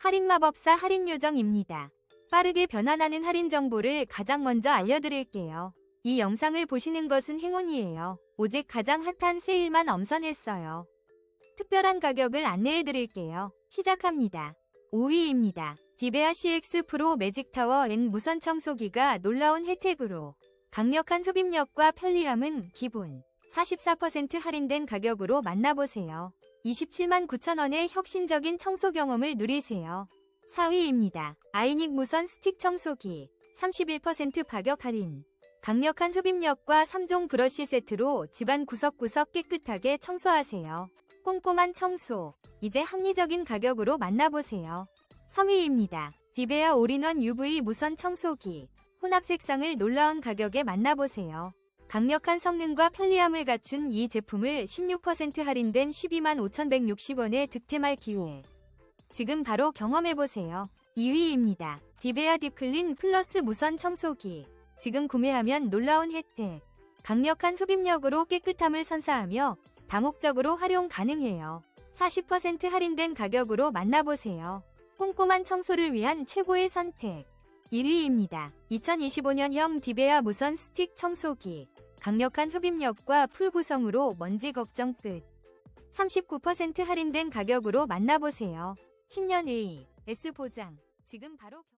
할인 마법사 할인 요정입니다. 빠르게 변환하는 할인 정보를 가장 먼저 알려드릴게요. 이 영상을 보시는 것은 행운이에요. 오직 가장 핫한 세일만 엄선했어요. 특별한 가격을 안내해드릴게요. 시작합니다. 5위입니다. 디베아 CX 프로 매직 타워 N 무선 청소기가 놀라운 혜택으로 강력한 흡입력과 편리함은 기본 44% 할인된 가격으로 만나보세요. 27만 9천원의 혁신적인 청소 경험을 누리세요. 4위입니다. 아이닉 무선 스틱 청소기 31% 가격 할인 강력한 흡입력과 3종 브러쉬 세트로 집안 구석구석 깨끗하게 청소하세요. 꼼꼼한 청소 이제 합리적인 가격으로 만나보세요. 3위입니다. 디베아 올인원 UV 무선 청소기 혼합 색상을 놀라운 가격에 만나보세요. 강력한 성능과 편리함을 갖춘 이 제품을 16% 할인된 12만 5,160원에 득템할 기회. 지금 바로 경험해보세요. 2위입니다. 디베아 딥클린 플러스 무선 청소기. 지금 구매하면 놀라운 혜택. 강력한 흡입력으로 깨끗함을 선사하며 다목적으로 활용 가능해요. 40% 할인된 가격으로 만나보세요. 꼼꼼한 청소를 위한 최고의 선택. 1위입니다. 2025년형 디베아 무선 스틱 청소기. 강력한 흡입력과 풀 구성으로 먼지 걱정 끝. 39% 할인된 가격으로 만나보세요. 10년 A S 보장. 지금 바로 경-